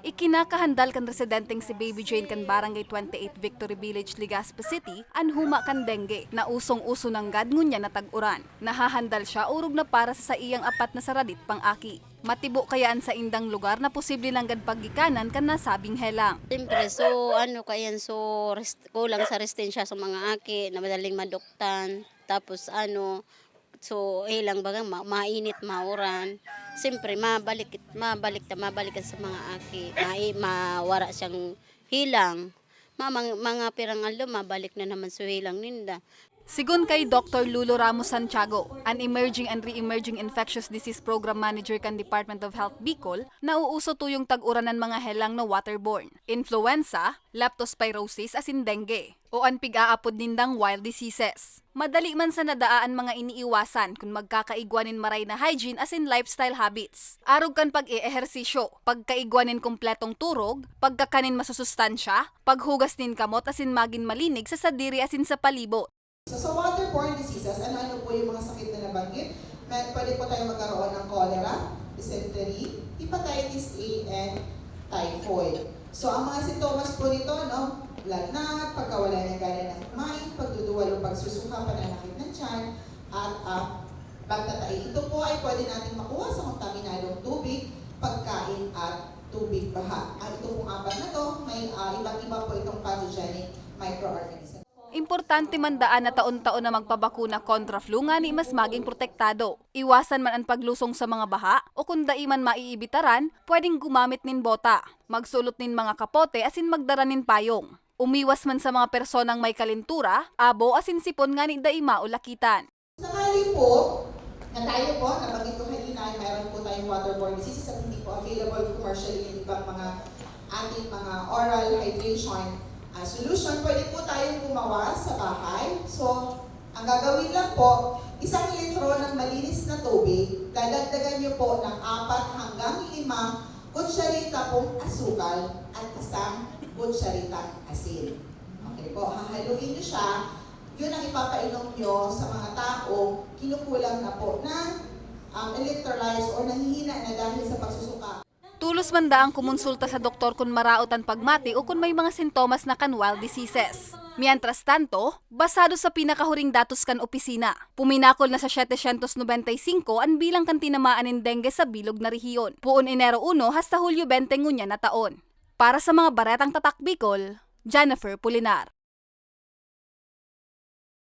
Ikinakahandal kan residenteng si Baby Jane kan Barangay 28 Victory Village, Legazpi City, an huma kan dengue, na usong-uso ng gad ngunya na tag-uran. Nahahandal siya urog na para sa iyang apat na saradit pang aki. Matibo kayaan sa indang lugar na posible lang gad pagikanan kan nasabing helang. Siyempre, so ano kayan, so rest, kulang sa resistensya sa mga aki na madaling maduktan. Tapos ano, so ilang bagang ma- mainit, mauran. Siyempre, mabalik, mabalik, mabalik sa mga aki. Mai, mawara siyang hilang. Mga, mga pirang alo, mabalik na naman sa hilang ninda. Sigun kay Dr. Lulo Ramos Santiago, an Emerging and Re-Emerging Infectious Disease Program Manager kan Department of Health Bicol, nauuso tuyong tag-uran mga helang na waterborne, influenza, leptospirosis asin dengue, o an pig-aapod nindang wild diseases. Madali man sa nadaan mga iniiwasan kung magkakaigwanin maray na hygiene asin lifestyle habits. Arog kan pag-i-ehersisyo, pagkaigwanin kumpletong turog, pagkakanin masusustansya, paghugas nin kamot asin magin malinig sa sadiri asin sa palibot. So sa waterborne diseases, ano-ano po yung mga sakit na nabanggit? May, pwede po tayo magkaroon ng cholera, dysentery, hepatitis A, and typhoid. So ang mga sintomas po nito, no? Lagnat, pagkawala ng gana ng kumain, pagduduwal o pagsusuka, pananakit ng tiyan, at uh, pagtatai. Ito po ay pwede natin makuha sa kontaminadong tubig, pagkain at tubig baha. At ito pong apat na to, may uh, ibang iba po itong pathogenic microorganisms. Importante man daan na taon-taon na magpabakuna kontra flu nga ni mas maging protektado. Iwasan man ang paglusong sa mga baha o kung dai man maiibitaran, pwedeng gumamit nin bota, magsulot nin mga kapote asin magdara nin payong. Umiwas man sa mga personang may kalintura, abo asin sipon nga ni dai maulakitan. Sakali po, na tayo po, nabanggit ko kanina, ay mayroon po tayong waterborne diseases at hindi po available commercially yung ibang mga ating mga oral hydration uh, solution. Pwede po tayong gumawa sa bahay. So, ang gagawin lang po, isang litro ng malinis na tubig, dadagdagan niyo po ng apat hanggang lima kutsarita pong asukal at isang kutsaritang asin. Okay po, hahaluin niyo siya yun ang ipapainom nyo sa mga taong kinukulang na po na um, electrolytes or nanghihina na dahil sa pagsusuka. Tulos man daang kumonsulta sa doktor kung maraot ang pagmati o kung may mga sintomas na kan wild diseases. Mientras tanto, basado sa pinakahuring datos kan opisina, puminakol na sa 795 ang bilang kan tinamaan ng dengue sa bilog na rehiyon. Puon Enero 1 hasta Hulyo 20 ngunya na taon. Para sa mga baretang tatak Bicol, Jennifer Pulinar.